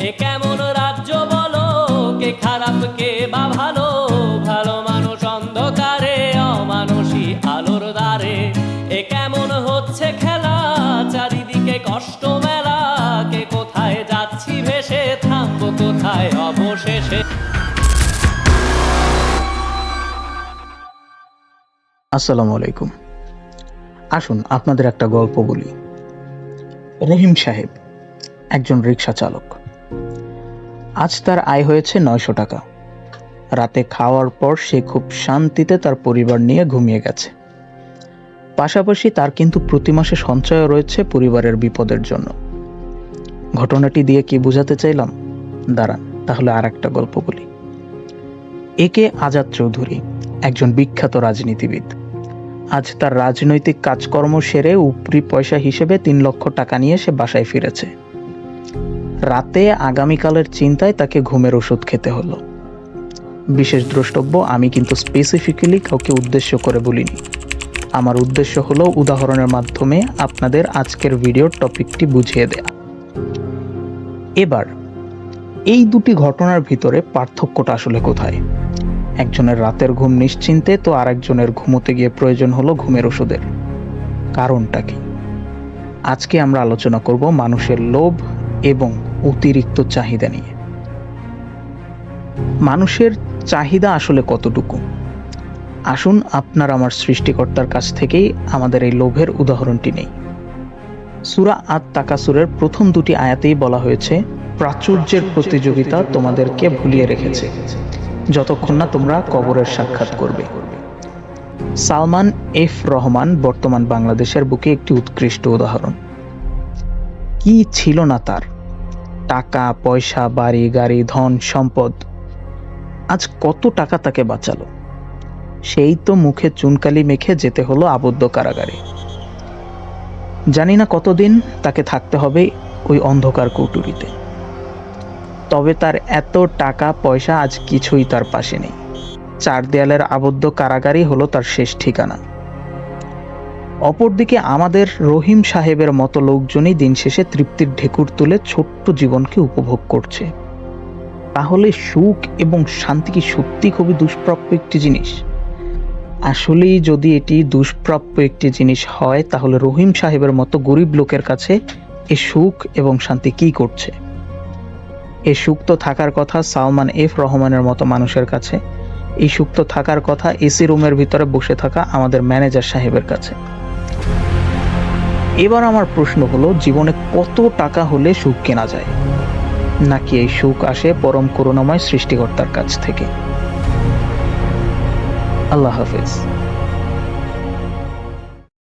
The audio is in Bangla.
এ কেমন রাজ্য বলো? কে খারাপ, কে বা ভালো? ভালো মানুষ অন্ধকারে, অমানুষী আলোর দ্বারে। এ কেমন হচ্ছে খেলা? চারিদিকে কষ্ট মেলা। কে কোথায় যাচ্ছি ভেসে? থামবো কোথায় অবশেষে? আসসালামু আলাইকুম। আসুন আপনাদের একটা গল্প বলি। রহিম সাহেব, একজন রিক্সা চালক। আজ তার আয় হয়েছে নয়শো টাকা। রাতে খাওয়ার পর সে খুব শান্তিতে তার পরিবার নিয়ে ঘুমিয়ে গেছে। পাশাপাশি তার কিন্তু প্রতি মাসে সঞ্চয় রয়েছে পরিবারের বিপদের জন্য। ঘটনাটি দিয়ে কি বোঝাতে চাইলাম? দাঁড়ান, তাহলে আর একটা গল্প বলি। একে আজাদ চৌধুরী, একজন বিখ্যাত রাজনীতিবিদ। আজ তার রাজনৈতিক কাজকর্ম সেরে উপরি পয়সা হিসেবে তিন লক্ষ টাকা নিয়ে সে বাসায় ফিরেছে। রাতে আগামীকালের চিন্তায় তাকে ঘুমের ওষুধ খেতে হলো। বিশেষ দ্রষ্টব্য, আমি কিন্তু স্পেসিফিক্যালি কাউকে উদ্দেশ্য করে বলিনি। আমার উদ্দেশ্য হলো উদাহরণের মাধ্যমে আপনাদের আজকের ভিডিওর টপিকটি বুঝিয়ে দেয়া। এবার, এই দুটি ঘটনার ভিতরে পার্থক্যটা আসলে কোথায়? একজনের রাতের ঘুম নিশ্চিন্তে, তো আরেকজনের ঘুমোতে গিয়ে প্রয়োজন হলো ঘুমের ওষুধের। কারণটা কি? আজকে আমরা আলোচনা করব মানুষের লোভ এবং অতিরিক্ত চাহিদা নিয়ে। মানুষের চাহিদা আসলে কতটুকু? আসুন আপনার আমার সৃষ্টিকর্তার কাছ থেকেই আমাদের এই লোভের উদাহরণটি নেই। সুরা আত তাকাসুরের প্রথম দুটি আয়াতেই বলা হয়েছে, প্রাচুর্যের প্রতিযোগিতা তোমাদেরকে ভুলিয়ে রেখেছে, যতক্ষণ না তোমরা কবরের সাক্ষাৎ করবে। সালমান এফ রহমান বর্তমান বাংলাদেশের বুকে একটি উৎকৃষ্ট উদাহরণ। কি ছিল না তার? টাকা, পয়সা, বাড়ি, গাড়ি, ধন, সম্পদ। আজ কত টাকা তাকে বাঁচালো? সেই তো মুখে চুনকালি মেখে যেতে হলো আবদ্ধ কারাগারে। জানি না কতদিন তাকে থাকতে হবে ওই অন্ধকার কৌটুরিতে। তবে তার এত টাকা, পয়সা আজ কিছুই তার পাশে নেই। চার দেয়ালের আবদ্ধ কারাগারই হলো তার শেষ ঠিকানা। অপরদিকে আমাদের রহিম সাহেবের মতো লোকজনই দিন শেষে তৃপ্তির ঢেকুর তুলে ছোট্ট জীবনকে উপভোগ করছে। তাহলে সুখ এবং শান্তি কি সত্যি খুবই দুষ্প্রাপ্য একটি জিনিস? আসলেই যদি এটি দুষ্প্রাপ্য একটি জিনিস হয়, তাহলে রহিম সাহেবের মতো গরিব লোকের কাছে এ সুখ এবং শান্তি কি করছে? এই সুক্ত থাকার কথা সালমান এফ রহমানের মতো মানুষের কাছে। এই সুক্ত থাকার কথা এসি রুমের ভিতরে বসে থাকা আমাদের ম্যানেজার সাহেবের কাছে। এবার আমার প্রশ্ন হলো, জীবনে কত টাকা হলে সুখ কেনা যায়? নাকি এই সুখ আসে পরম করুণাময় সৃষ্টিকর্তার কাছ থেকে? আল্লাহ হাফেজ।